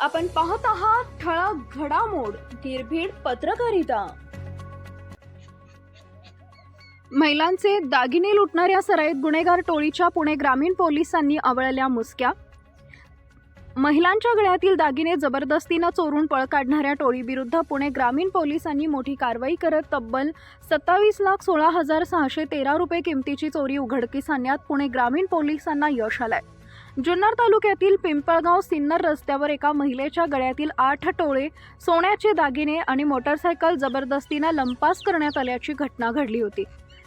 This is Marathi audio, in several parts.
आपण पाहत आहात ठळक घडामोड निर्भीड पत्रकारिता. महिलांचे दागिने लुटणाऱ्या सराईत गुन्हेगार टोळीच्या पुणे ग्रामीण पोलिसांनी आवळल्या मुसक्या. महिलांच्या गळ्यातील दागिने जबरदस्तीनं चोरून पळ काढणाऱ्या टोळीविरुद्ध पुणे ग्रामीण पोलिसांनी मोठी कारवाई करत तब्बल सत्तावीस लाख सोळा हजार सहाशे तेरा रुपये किमतीची चोरी उघडकीस आणण्यात पुणे ग्रामीण पोलिसांना यश आलंय. जुन्नर तालुक्यातील पिंपळगाव सिन्नर रस्त्यावर एका महिलेच्या गळ्यातील आठ टोळे सोन्याचे दागिने आणि मोटरसायकल जबरदस्तीनं लंपास करण्यात आल्याची घटना घडली होती.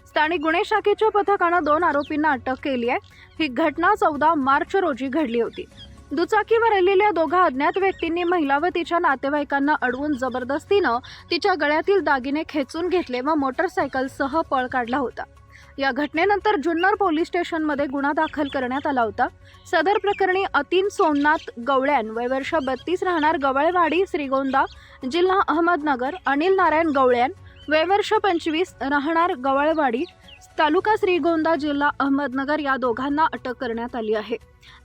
स्थानिक गुन्हे शाखेच्या पथकानं दोन आरोपींना अटक केली आहे. ही घटना चौदा मार्च रोजी घडली होती. दुचाकीवर आलेल्या दोघा अज्ञात व्यक्तींनी महिला व तिच्या नातेवाईकांना अडवून जबरदस्तीनं तिच्या गळ्यातील दागिने खेचून घेतले व मोटरसायकलसह पळ काढला होता. या घटनेनंतर जुन्नर पोलीस स्टेशनमध्ये गुन्हा दाखल करण्यात आला होता. सदर प्रकरणी अतीन सोमनाथ गवळ्यान वय वर्ष बत्तीस राहणार गवळवाडी श्रीगोंदा जिल्हा अहमदनगर अनिल नारायण गवळ्यान वय वर्ष पंचवीस राहणार गवळवाडी तालुका श्रीगोंदा जिल्हा अहमदनगर या दोघांना अटक करण्यात आली आहे.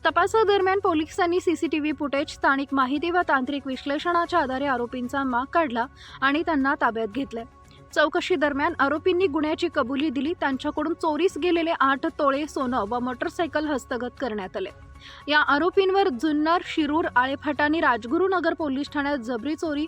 तपासादरम्यान पोलिसांनी सीसीटीव्ही फुटेज स्थानिक माहिती व तांत्रिक विश्लेषणाच्या आधारे आरोपींचा माग काढला आणि त्यांना ताब्यात घेतले चौकशी दरम्यान आरोपींनी गुन्ह्याची कबुली दिली. त्यांच्याकडून चोरीस गेलेले आठ तोळे सोनं व मोटरसायकल हस्तगत करण्यात आले. या आरोपींवर जुन्नर शिरूर आळेफाटाणी राजगुरुनगर पोलीस ठाण्यात जबरी चोरी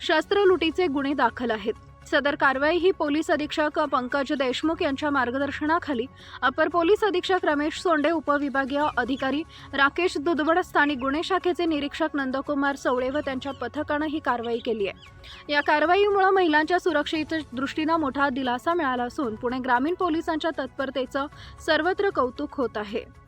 शस्त्रलुटीचे गुन्हे दाखल आहेत. सदर कारवाई ही पोलीस अधीक्षक पंकज देशमुख यांच्या मार्गदर्शनाखाली. अपर पोलीस अधीक्षक रमेश सोंडे उपविभागीय अधिकारी राकेश दुधवड स्थानिक गुन्हे शाखेचे निरीक्षक नंदकुमार सवळे व त्यांच्या पथकानं ही कारवाई केली आहे या कारवाईमुळे महिलांच्या सुरक्षेच्या दृष्टीनं मोठा दिलासा मिळाला असून पुणे ग्रामीण पोलिसांच्या तत्परतेचं सर्वत्र कौतुक होत आहे.